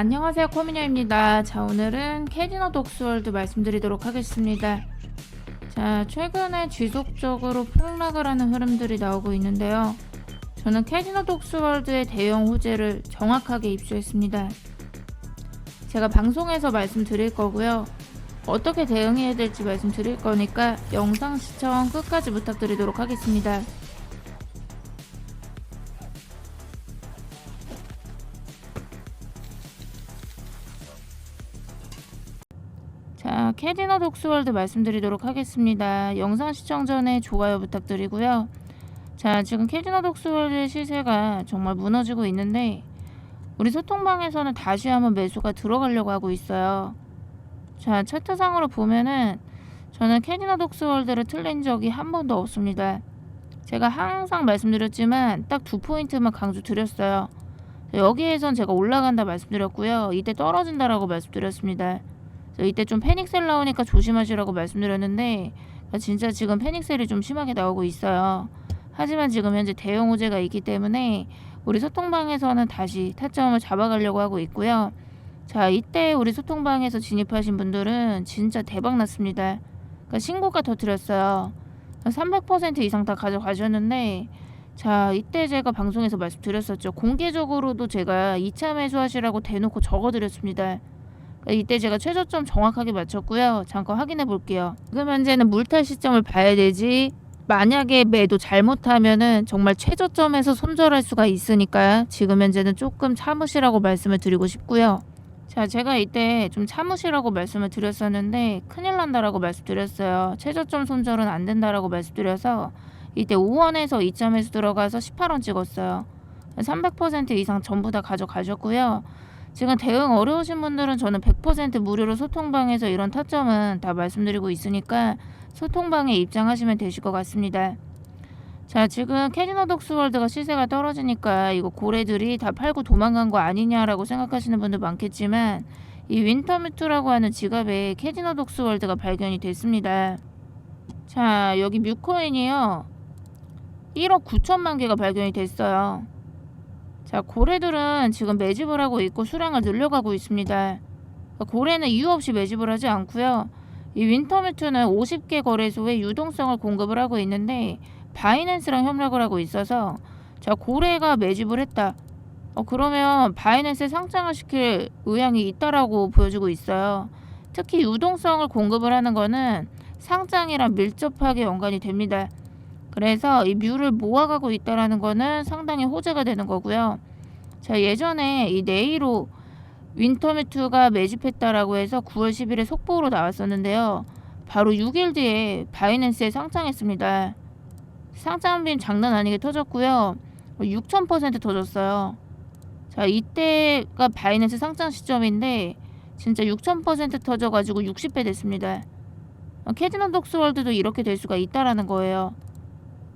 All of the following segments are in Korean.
안녕하세요 코미녀입니다. 자 오늘은 캐디너 독스월드 말씀드리도록 하겠습니다. 자 최근에 지속적으로 폭락을 하는 흐름들이 나오고 있는데요. 저는 캐디너 독스월드의 대형 호재를 정확하게 입수했습니다. 제가 방송에서 말씀드릴 거고요. 어떻게 대응해야 될지 말씀드릴 거니까 영상 시청 끝까지 부탁드리도록 하겠습니다. 자, 캐디너 독스월드 말씀드리도록 하겠습니다. 영상 시청 전에 좋아요 부탁드리고요. 자, 지금 캐디너 독스월드의 시세가 정말 무너지고 있는데 우리 소통방에서는 다시 한번 매수가 들어가려고 하고 있어요. 자, 차트상으로 보면은 저는 캐디너 독스월드를 틀린 적이 한 번도 없습니다. 제가 항상 말씀드렸지만 딱 두 포인트만 강조 드렸어요. 여기에선 제가 올라간다 말씀드렸고요. 이때 떨어진다라고 말씀드렸습니다. 이때 좀 패닉셀 나오니까 조심하시라고 말씀드렸는데 진짜 지금 패닉셀이 좀 심하게 나오고 있어요. 하지만 지금 현재 대형 호재가 있기 때문에 우리 소통방에서는 다시 타점을 잡아가려고 하고 있고요. 자, 이때 우리 소통방에서 진입하신 분들은 진짜 대박 났습니다. 그러니까 신고가 터뜨렸어요. 300% 이상 다 가져가셨는데 자, 이때 제가 방송에서 말씀드렸었죠. 공개적으로도 제가 2차 매수하시라고 대놓고 적어드렸습니다. 그러니까 이때 제가 최저점 정확하게 맞췄고요. 잠깐 확인해 볼게요. 지금 현재는 물탈 시점을 봐야 되지. 만약에 매도 잘못하면은 정말 최저점에서 손절할 수가 있으니까 지금 현재는 조금 참으시라고 말씀을 드리고 싶고요. 자, 제가 이때 좀 참으시라고 말씀을 드렸었는데 큰일 난다라고 말씀드렸어요. 최저점 손절은 안 된다라고 말씀드려서 이때 5원에서 2점에서 들어가서 18원 찍었어요. 300% 이상 전부 다 가져가셨고요. 지금 대응 어려우신 분들은 저는 100% 무료로 소통방에서 이런 타점은 다 말씀드리고 있으니까 소통방에 입장하시면 되실 것 같습니다. 자, 지금 캐디너 덕스월드가 시세가 떨어지니까 이거 고래들이 다 팔고 도망간 거 아니냐라고 생각하시는 분들 많겠지만 이 윈터뮤트라고 하는 지갑에 캐디너 덕스월드가 발견이 됐습니다. 자, 여기 뮤코인이요. 1억 9천만 개가 발견이 됐어요. 자, 고래들은 지금 매집을 하고 있고 수량을 늘려가고 있습니다. 고래는 이유 없이 매집을 하지 않고요. 이 윈터뮤트는 50개 거래소에 유동성을 공급을 하고 있는데 바이낸스랑 협력을 하고 있어서 자 고래가 매집을 했다. 어 그러면 바이낸스에 상장을 시킬 의향이 있다라고 보여주고 있어요. 특히 유동성을 공급을 하는 거는 상장이랑 밀접하게 연관이 됩니다. 그래서 이 뮤를 모아가고 있다라는 거는 상당히 호재가 되는 거고요. 자 예전에 이 네이로 윈터뮤트가 매집했다라고 해서 9월 10일에 속보로 나왔었는데요. 바로 6일 뒤에 바이낸스에 상장했습니다. 상장빔 장난 아니게 터졌고요. 6,000% 터졌어요. 자, 이때가 바이낸스 상장 시점인데 진짜 6,000% 터져가지고 60배 됐습니다. 캐디넌 독스월드도 이렇게 될 수가 있다라는 거예요.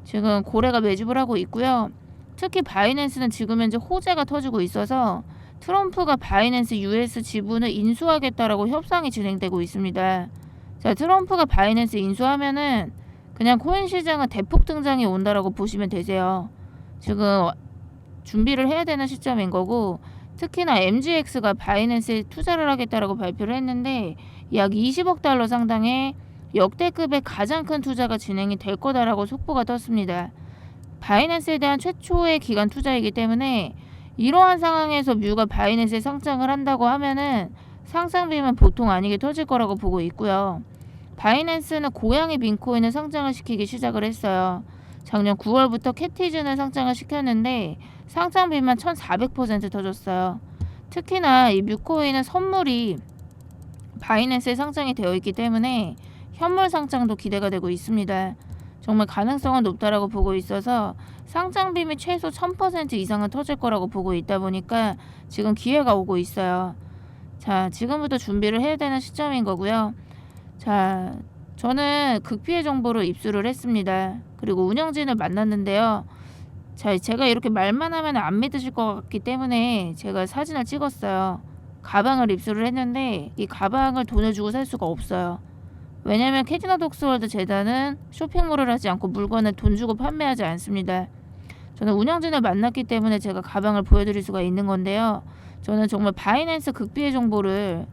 지금 고래가 매집을 하고 있고요. 특히 바이낸스는 지금 현재 호재가 터지고 있어서 트럼프가 바이낸스 US 지분을 인수하겠다라고 협상이 진행되고 있습니다. 자, 트럼프가 바이낸스 인수하면은 그냥 코인 시장은 대폭 등장이 온다라고 보시면 되세요. 지금 준비를 해야 되는 시점인 거고 특히나 MGX가 바이낸스에 투자를 하겠다라고 발표를 했는데 약 20억 달러 상당의 역대급의 가장 큰 투자가 진행이 될 거다라고 속보가 떴습니다. 바이낸스에 대한 최초의 기간 투자이기 때문에 이러한 상황에서 뮤가 바이낸스에 상장을 한다고 하면은 상장비면 보통 아니게 터질 거라고 보고 있고요. 바이낸스는 고양이 빈코인을 상장을 시키기 시작을 했어요. 작년 9월부터 캐티즌을 상장을 시켰는데 상장비만 1400% 터졌어요. 특히나 이 뮤코인은 선물이 바이낸스에 상장이 되어 있기 때문에 현물 상장도 기대가 되고 있습니다. 정말 가능성은 높다라고 보고 있어서 상장 빔이 최소 1000% 이상은 터질 거라고 보고 있다 보니까 지금 기회가 오고 있어요. 자, 지금부터 준비를 해야 되는 시점인 거고요. 자, 저는 극피해 정보를 입수를 했습니다. 그리고 운영진을 만났는데요. 자, 제가 이렇게 말만 하면 안 믿으실 것 같기 때문에 제가 사진을 찍었어요. 가방을 입수를 했는데 이 가방을 돈을 주고 살 수가 없어요. 왜냐면 캐디나 독스월드 재단은 쇼핑몰을 하지 않고 물건을 돈 주고 판매하지 않습니다. 저는 운영진을 만났기 때문에 제가 가방을 보여드릴 수가 있는 건데요. 저는 정말 바이낸스 극비의 정보를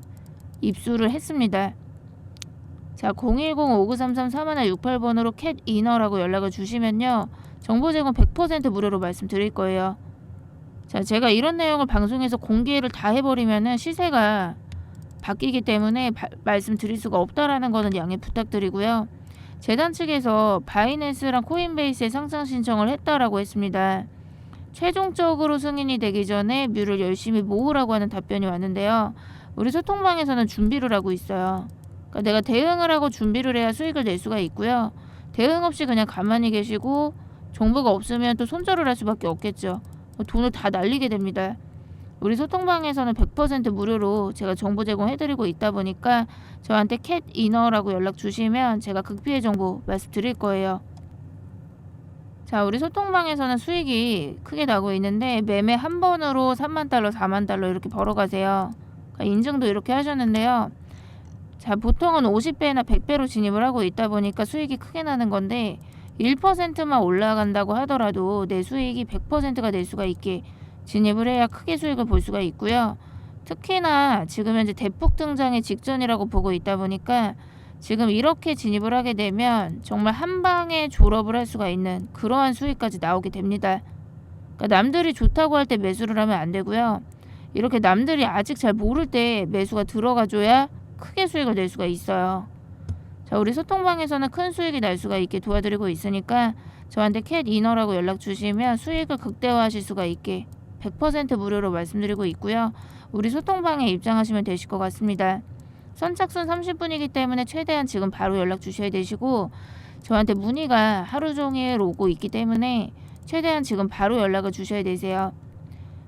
입수를 했습니다. 자, 010-5933-3168번으로 캣 이너라고 연락을 주시면요. 정보 제공 100% 무료로 말씀드릴 거예요. 자, 제가 이런 내용을 방송에서 공개를 다 해버리면은 시세가 바뀌기 때문에 바- 말씀드릴 수가 없다라는 거는 양해 부탁드리고요. 재단 측에서 바이낸스랑 코인베이스에 상장 신청을 했다라고 했습니다. 최종적으로 승인이 되기 전에 뮤를 열심히 모으라고 하는 답변이 왔는데요. 우리 소통방에서는 준비를 하고 있어요. 그러니까 내가 대응을 하고 준비를 해야 수익을 낼 수가 있고요. 대응 없이 그냥 가만히 계시고 정보가 없으면 또 손절을 할 수밖에 없겠죠. 돈을 다 날리게 됩니다. 우리 소통방에서는 100% 무료로 제가 정보 제공해드리고 있다 보니까 저한테 캣 이너라고 연락 주시면 제가 극피해 정보 말씀드릴 거예요. 자, 우리 소통방에서는 수익이 크게 나고 있는데 매매 한 번으로 3만 달러, 4만 달러 이렇게 벌어가세요. 그러니까 인증도 이렇게 하셨는데요. 자, 보통은 50배나 100배로 진입을 하고 있다 보니까 수익이 크게 나는 건데 1%만 올라간다고 하더라도 내 수익이 100%가 될 수가 있게 진입을 해야 크게 수익을 볼 수가 있고요. 특히나 지금 현재 대폭 등장의 직전이라고 보고 있다 보니까 지금 이렇게 진입을 하게 되면 정말 한 방에 졸업을 할 수가 있는 그러한 수익까지 나오게 됩니다. 그러니까 남들이 좋다고 할 때 매수를 하면 안 되고요. 이렇게 남들이 아직 잘 모를 때 매수가 들어가줘야 크게 수익을 낼 수가 있어요. 자, 우리 소통방에서는 큰 수익이 날 수가 있게 도와드리고 있으니까 저한테 캣 이너라고 연락 주시면 수익을 극대화하실 수가 있게 100% 무료로 말씀드리고 있고요. 우리 소통방에 입장하시면 되실 것 같습니다. 선착순 30분이기 때문에 최대한 지금 바로 연락 주셔야 되시고 저한테 문의가 하루 종일 오고 있기 때문에 최대한 지금 바로 연락을 주셔야 되세요.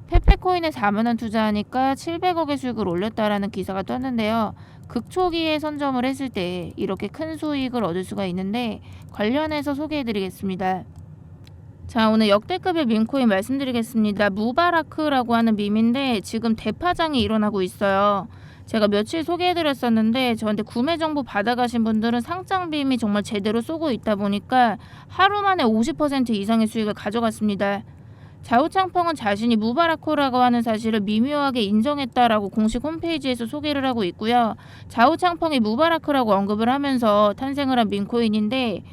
페페코인에 4만원 투자하니까 700억의 수익을 올렸다라는 기사가 떴는데요. 극초기에 선점을 했을 때 이렇게 큰 수익을 얻을 수가 있는데 관련해서 소개해드리겠습니다. 자 오늘 역대급의 밈코인 말씀드리겠습니다. 무바라크라고 하는 밈인데 지금 대파장이 일어나고 있어요. 제가 며칠 소개해드렸었는데 저한테 구매 정보 받아가신 분들은 상장 빔이 정말 제대로 쏘고 있다 보니까 하루 만에 50% 이상의 수익을 가져갔습니다. 자우창펑은 자신이 무바라코라고 하는 사실을 미묘하게 인정했다라고 공식 홈페이지에서 소개를 하고 있고요. 자우창펑이 무바라크라고 언급을 하면서 탄생을 한 민코인인데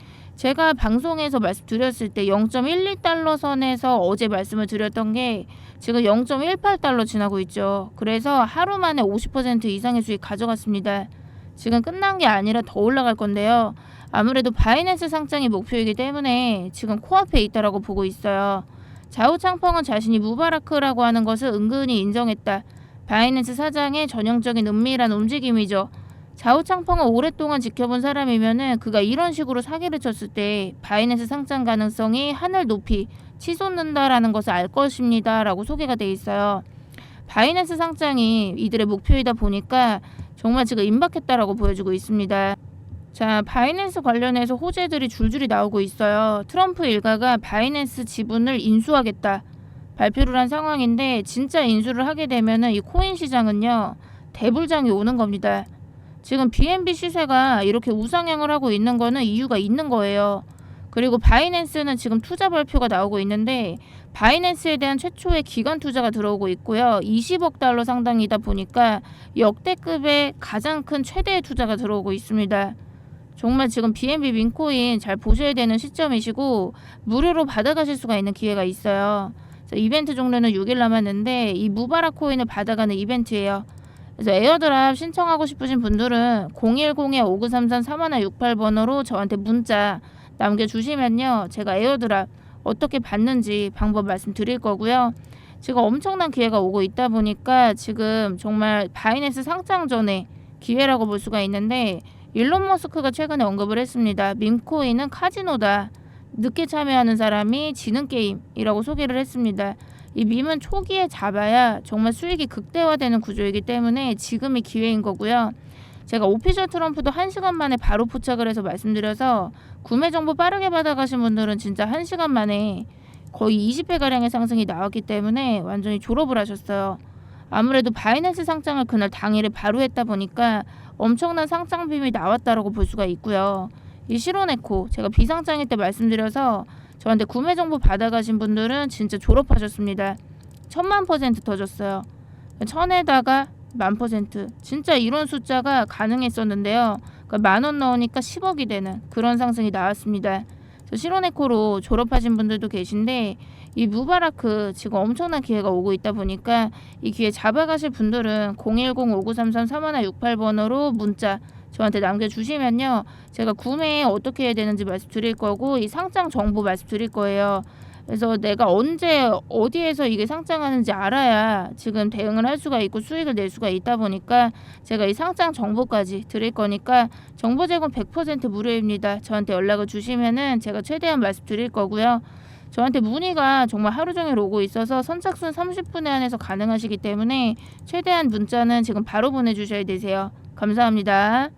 제가 방송에서 말씀드렸을 때 0.12달러 선에서 어제 말씀을 드렸던 게 지금 0.18달러 지나고 있죠. 그래서 하루 만에 50% 이상의 수익 가져갔습니다. 지금 끝난 게 아니라 더 올라갈 건데요. 아무래도 바이낸스 상장이 목표이기 때문에 지금 코앞에 있다라고 보고 있어요. 자우창펑은 자신이 무바라크라고 하는 것을 은근히 인정했다. 바이낸스 사장의 전형적인 은밀한 움직임이죠. 자우창펑을 오랫동안 지켜본 사람이면은 그가 이런 식으로 사기를 쳤을 때 바이낸스 상장 가능성이 하늘 높이 치솟는다라는 것을 알 것입니다라고 소개가 돼 있어요. 바이낸스 상장이 이들의 목표이다 보니까 정말 지금 임박했다라고 보여주고 있습니다. 자, 바이낸스 관련해서 호재들이 줄줄이 나오고 있어요. 트럼프 일가가 바이낸스 지분을 인수하겠다 발표를 한 상황인데 진짜 인수를 하게 되면은 이 코인 시장은요 대불장이 오는 겁니다. 지금 BNB 시세가 이렇게 우상향을 하고 있는 거는 이유가 있는 거예요. 그리고 바이낸스는 지금 투자 발표가 나오고 있는데 바이낸스에 대한 최초의 기관 투자가 들어오고 있고요. 20억 달러 상당이다 보니까 역대급의 가장 큰 최대의 투자가 들어오고 있습니다. 정말 지금 BNB 민코인 잘 보셔야 되는 시점이시고 무료로 받아가실 수가 있는 기회가 있어요. 자, 이벤트 종료는 6일 남았는데 이 무바라 코인을 받아가는 이벤트예요. 그래서 에어드랍 신청하고 싶으신 분들은 010-5933-3168번으로 저한테 문자 남겨주시면요. 제가 에어드랍 어떻게 받는지 방법 말씀드릴 거고요. 지금 엄청난 기회가 오고 있다 보니까 지금 정말 바이낸스 상장 전에 기회라고 볼 수가 있는데 일론 머스크가 최근에 언급을 했습니다. 밈코인은 카지노다. 늦게 참여하는 사람이 지는 게임이라고 소개를 했습니다. 이 밈은 초기에 잡아야 정말 수익이 극대화되는 구조이기 때문에 지금이 기회인 거고요. 제가 오피셜 트럼프도 1시간 만에 바로 포착을 해서 말씀드려서 구매 정보 빠르게 받아가신 분들은 진짜 1시간 만에 거의 20배 가량의 상승이 나왔기 때문에 완전히 졸업을 하셨어요. 아무래도 바이낸스 상장을 그날 당일에 바로 했다 보니까 엄청난 상장 빔이 나왔다라고 볼 수가 있고요. 이 시로네코 제가 비상장일 때 말씀드려서 저한테 구매 정보 받아가신 분들은 진짜 졸업하셨습니다. 천만 퍼센트 터졌어요. 천에다가 만 퍼센트 진짜 이런 숫자가 가능했었는데요. 그러니까 만원 넣으니까 10억이 되는 그런 상승이 나왔습니다. 실온에코로 졸업하신 분들도 계신데 이 무바라크 지금 엄청난 기회가 오고 있다 보니까 이 기회 잡아가실 분들은 010-5933-3168번으로 문자 저한테 남겨주시면요. 제가 구매 어떻게 해야 되는지 말씀드릴 거고 이 상장 정보 말씀드릴 거예요. 그래서 내가 언제 어디에서 이게 상장하는지 알아야 지금 대응을 할 수가 있고 수익을 낼 수가 있다 보니까 제가 이 상장 정보까지 드릴 거니까 정보 제공 100% 무료입니다. 저한테 연락을 주시면은 제가 최대한 말씀드릴 거고요. 저한테 문의가 정말 하루 종일 오고 있어서 선착순 30분에 한해서 가능하시기 때문에 최대한 문자는 지금 바로 보내주셔야 되세요. 감사합니다.